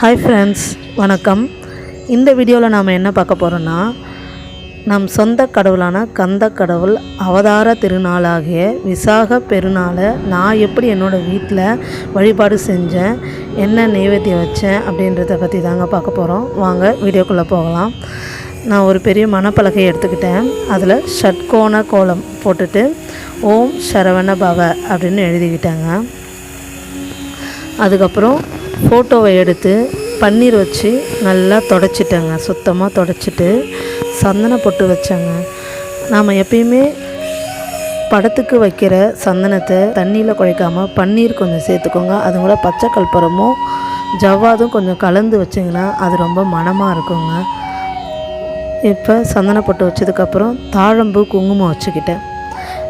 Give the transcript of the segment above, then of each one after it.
Hi friends வணக்கம். இந்த வீடியோவில் நாம் என்ன பார்க்க போகிறோன்னா நம் சொந்த கடவுளான கந்த கடவுள் அவதார திருநாளாகிய விசாக பெருநாளை நான் எப்படி என்னோடய வீட்டில் வழிபாடு செஞ்சேன் என்ன நெய்வேத்தியம் வச்சேன் அப்படின்றத பற்றி தாங்க பார்க்க போகிறோம் வாங்க வீடியோக்குள்ளே போகலாம். நான் ஒரு பெரிய மணப்பலகையை எடுத்துக்கிட்டேன். அதில் ஷட்கோண கோலம் போட்டுட்டு ஓம் சரவண பவ அப்படின்னு எழுதிக்கிட்டேங்க. அதுக்கப்புறம் ஃபோட்டோவை எடுத்து பன்னீர் வச்சு நல்லா தொடச்சிட்டேங்க. சுத்தமாக தொடச்சிட்டு சந்தன பொட்டு வச்சேங்க. நாம் எப்பயுமே படத்துக்கு வைக்கிற சந்தனத்தை தண்ணியில் குழைக்காமல் பன்னீர் கொஞ்சம் சேர்த்துக்கோங்க. அது கூட பச்சை கல்பரமும் ஜவ்வாதும் கொஞ்சம் கலந்து வச்சிங்கன்னா அது ரொம்ப மனமாக இருக்குங்க. இப்போ சந்தன பொட்டு வச்சதுக்கப்புறம் தாழம்பு குங்குமம் வச்சுக்கிட்டேன்.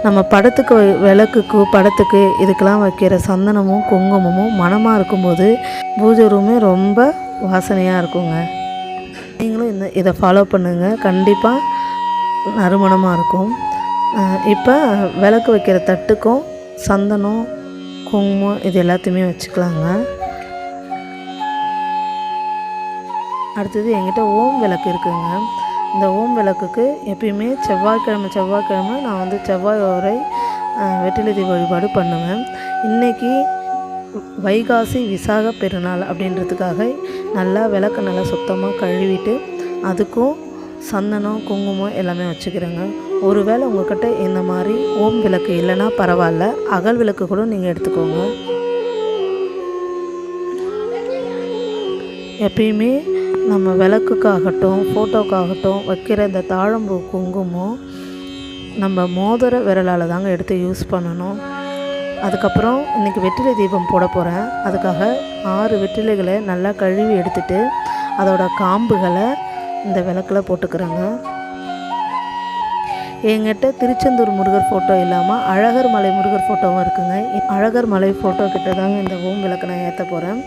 நம்ம படத்துக்கு வை- விளக்குக்கு படத்துக்கு இதுக்கெல்லாம் வைக்கிற சந்தனமும் குங்குமமும் மணமாக இருக்கும்போது பூஜை ரூமே ரொம்ப வாசனையாக இருக்குங்க. நீங்களும் இந்த இதை ஃபாலோ பண்ணுங்கள் கண்டிப்பாக நறுமணமாக இருக்கும். இப்போ விளக்கு வைக்கிற தட்டுக்கும் சந்தனம் குங்குமம் இது எல்லாத்தையுமே வச்சுக்கலாங்க. அடுத்தது என்கிட்ட ஓம் விளக்கு இருக்குங்க. விளக்குக்கு எப்பயுமே செவ்வாய்க்கிழமை செவ்வாய்க்கிழமை நான் வந்து செவ்வாய் வரை அஹ், வெற்றிலை தீப வழிபாடு பண்ணுவேன். இன்றைக்கி வைகாசி விசாக பெருநாள் அப்படின்றதுக்காக நல்லா விளக்கு நல்லா சுத்தமாக கழுவிட்டு அதுக்கும் சந்தனம் குங்குமம் எல்லாமே வச்சுக்கிறேங்க. ஒருவேளை உங்கள்கிட்ட இந்த மாதிரி ஓம் விளக்கு இல்லைன்னா பரவாயில்ல. அகல் விளக்கு கூட நீங்கள் எடுத்துக்கோங்க. எப்பயுமே நம்ம விளக்குக்காகட்டும் ஃபோட்டோக்காகட்டும் வைக்கிற இந்த தாழம்பூ குங்குமம் நம்ம மோதிர விரலால் தாங்க எடுத்து யூஸ் பண்ணணும். அதுக்கப்புறம் இன்றைக்கி வெற்றிலை தீபம் போட போகிறேன் அதுக்காக ஆறு வெற்றிலைகளை நல்லா கழுவி எடுத்துட்டு அதோட காம்புகளை இந்த விளக்கில் போட்டுக்கிறேங்க. என்கிட்ட திருச்செந்தூர் முருகர் ஃபோட்டோ இல்லாமல் அழகர் மலை முருகர் ஃபோட்டோவும் இருக்குங்க. இ- அழகர் மலை ஃபோட்டோ கிட்ட தாங்க இந்த ஓம் விளக்கு நான் ஏற்ற போகிறேன்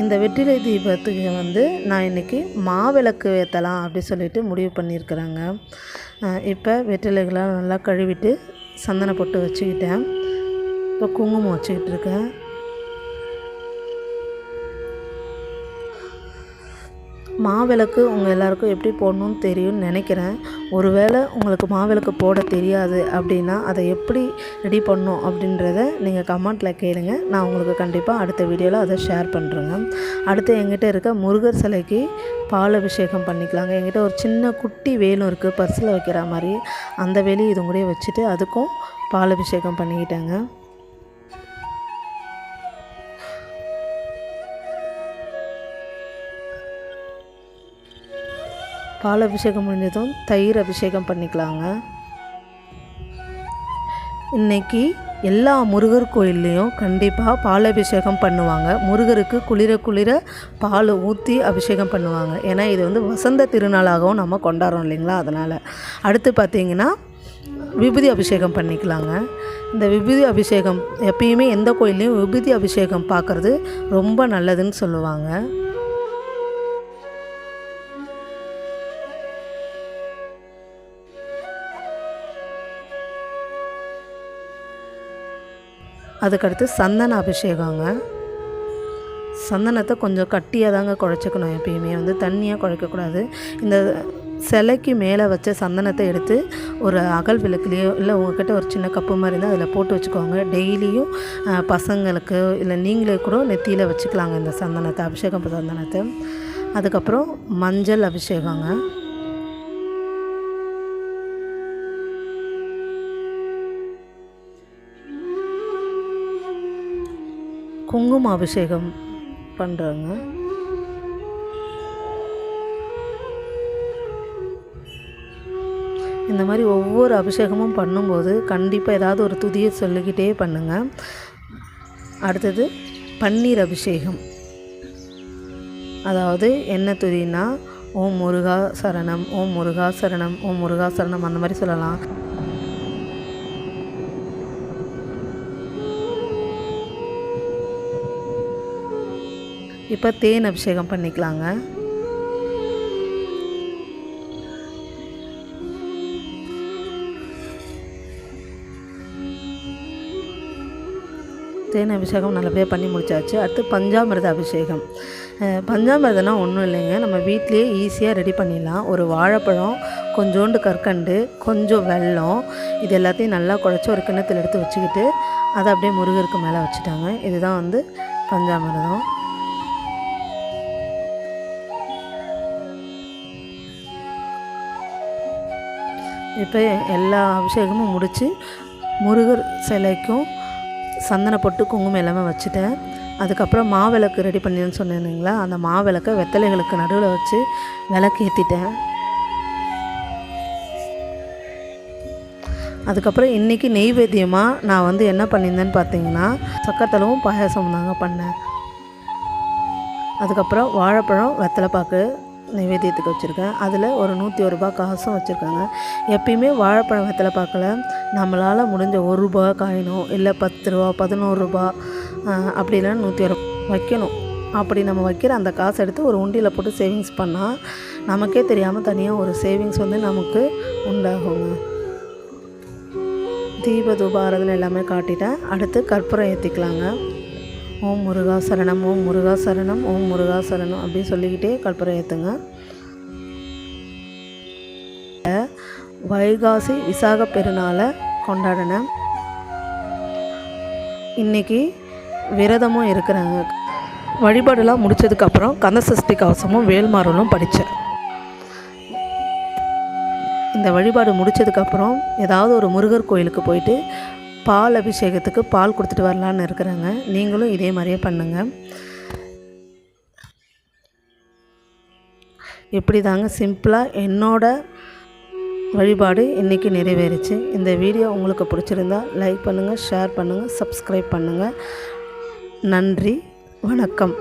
இந்த வெற்றிலை தீபத்துக்கு வந்து நான் இன்றைக்கி மாவிளக்கு ஏற்றலாம் அப்படி சொல்லிட்டு முடிவு பண்ணியிருக்கிறேங்க. இப்போ வெற்றிலைகளை நல்லா கழுவிட்டு சந்தன பொட்டு வச்சுக்கிட்டேன். இப்போ குங்குமம் வச்சுக்கிட்டு இருக்கேன். மாவிளக்கு உங்கள் எல்லாருக்கும் எப்படி போடணும்னு தெரியும்னு நினைக்கிறேன். ஒருவேளை உங்களுக்கு மாவிளக்கு போட தெரியாது அப்படின்னா அதை எப்படி ரெடி பண்ணணும் அப்படின்றத நீங்கள் கமெண்ட்டில் கேளுங்க. நான் உங்களுக்கு கண்டிப்பாக அடுத்த வீடியோவில் அதை ஷேர் பண்ணுறேங்க அடுத்து எங்கிட்ட இருக்க முருகர் சிலைக்கு பால் அபிஷேகம் பண்ணிக்கலாங்க. எங்கிட்ட ஒரு சின்ன குட்டி வேலும் இருக்குது பர்ஸில் வைக்கிற மாதிரி அந்த வேலையும் இது கூட வச்சுட்டு அதுக்கும் பால் அபிஷேகம் பண்ணிக்கிட்டேங்க. பால் அபிஷேகம் முடிஞ்சதும் தயிர் அபிஷேகம் பண்ணிக்கலாங்க. இன்னைக்கு எல்லா முருகர் கோயில்லையும் கண்டிப்பாக பால் அபிஷேகம் பண்ணுவாங்க. முருகருக்கு குளிர குளிர பால் ஊற்றி அபிஷேகம் பண்ணுவாங்க. ஏன்னா இது வந்து வசந்த திருநாளாகவும் நம்ம கொண்டாடுறோம் இல்லைங்களா? அதனால். அடுத்து பார்த்திங்கன்னா விபூதி அபிஷேகம் பண்ணிக்கலாங்க. இந்த விபூதி அபிஷேகம் எப்பயுமே எந்த கோயில்லையும் விபூதி அபிஷேகம் பார்க்குறது ரொம்ப நல்லதுன்னு சொல்லுவாங்க. அதுக்கடுத்து சந்தன அபிஷேகங்க. சந்தனத்தை கொஞ்சம் கட்டியாக தாங்க குழச்சிக்கணும் எப்பயுமே. வந்து தண்ணியாக குழைக்கக்கூடாது. இந்த சிலைக்கு மேலே வச்ச சந்தனத்தை எடுத்து ஒரு அகல் விளக்குலேயோ இல்லை உங்ககிட்ட ஒரு சின்ன கப்பு மாதிரி இருந்தால் அதில் போட்டு வச்சுக்கோங்க. டெய்லியும் பசங்களுக்கு இல்லை நீங்களே கூட நெத்தியில் வச்சுக்கலாங்க இந்த சந்தனத்தை அபிஷேகம் சந்தனத்தை. அதுக்கப்புறம் மஞ்சள் அபிஷேகங்க. குங்கும அபிஷேகம் பண்ணுறாங்க இந்த மாதிரி ஒவ்வொரு அபிஷேகமும் பண்ணும்போது கண்டிப்பாக ஏதாவது ஒரு துதியை சொல்லிக்கிட்டே பண்ணுங்கள் அடுத்தது பன்னீர் அபிஷேகம். அதாவது என்ன துதினா ஓம் முருகா சரணம் ஓம் முருகா சரணம் ஓம் முருகா சரணம் அந்த மாதிரி சொல்லலாம். இப்போ தேன் அபிஷேகம் பண்ணிக்கலாங்க. தேன் அபிஷேகம் நல்லபடியாக பண்ணி முடித்தாச்சு அடுத்து பஞ்சாமிரத அபிஷேகம். பஞ்சாமிரதம்னா ஒன்றும் இல்லைங்க. நம்ம வீட்லேயே ஈஸியாக ரெடி பண்ணிடலாம். ஒரு வாழைப்பழம் கொஞ்சோண்டு கற்கண்டு கொஞ்சம் வெல்லம் இது எல்லாத்தையும் நல்லா குழச்சி ஒரு கிண்ணத்தில் எடுத்து வச்சுக்கிட்டு அதை அப்படியே முருகருக்கு மேலே வச்சுட்டாங்க. இதுதான் வந்து பஞ்சாமிரதம். இப்போ எல்லா அபிஷேகமும் முடித்து முருகர் சிலைக்கும் சந்தன பொட்டு குங்குமம் எல்லாமே வச்சுட்டேன். அதுக்கப்புறம் மாவிளக்கு ரெடி பண்ணின்னு சொன்னேன் இல்லைங்களா? அந்த மாவிளக்கை வெத்தலைகளுக்கு நடுவில் வச்சு விளக்கு ஏற்றிட்டேன் அதுக்கப்புறம் இன்றைக்கி நெய்வேத்தியமாக நான் வந்து என்ன பண்ணியிருந்தேன்னு பார்த்தீங்கன்னா சக்கரத்தலவும் பாயாசம் தாங்க பண்ணேன். அதுக்கப்புறம் வாழைப்பழம் வெத்தலைப்பாக்கு நைவேத்தியத்துக்கு வச்சுருக்கேன். அதில் ஒரு நூற்றி ஒரு ரூபா காசும் வச்சுருக்காங்க. எப்பயுமே வாழைப்பழம் பார்க்கல நம்மளால் முடிஞ்ச ஒரு ரூபா காயினோ இல்லை பத்து ரூபா பதினோரு ரூபா அப்படி இல்லைன்னா நூற்றி ஒரு வைக்கணும். அப்படி நம்ம வைக்கிற அந்த காசை எடுத்து ஒரு உண்டியில் போட்டு சேவிங்ஸ் பண்ணால் நமக்கே தெரியாமல் தனியாக ஒரு சேவிங்ஸ் வந்து நமக்கு உண்டாகுங்க. தீப தூபாரதனை எல்லாமே காட்டிட்டேன். அடுத்து கற்பூரம் ஏற்றிக்கலாங்க ஓம் முருகா சரணம் ஓம் முருகா சரணம் ஓம் முருகா சரணம் அப்படின்னு சொல்லிக்கிட்டே கற்பூரம் ஏற்றுங்க வைகாசி விசாக பெருநாளை கொண்டாடினேன் இன்னைக்கு விரதமும் இருக்கிறாங்க. வழிபாடெல்லாம் முடிச்சதுக்கப்புறம் கந்தசஷ்டி கவசமும் வேல்மாறலும் படித்தேன் இந்த வழிபாடு முடிச்சதுக்கப்புறம் ஏதாவது ஒரு முருகர் கோயிலுக்கு போயிட்டு பால் அபிஷேகத்துக்கு பால் கொடுத்துட்டு வரலான்னு இருக்கிறாங்க. நீங்களும் இதே மாதிரியே பண்ணுங்கள் இப்படி தாங்க சிம்பிளாக என்னோட வழிபாடு இன்றைக்கி நிறைவேறுச்சு. இந்த வீடியோ உங்களுக்கு பிடிச்சிருந்தா லைக் பண்ணுங்கள் ஷேர் பண்ணுங்கள் சப்ஸ்கிரைப் பண்ணுங்கள் நன்றி வணக்கம்.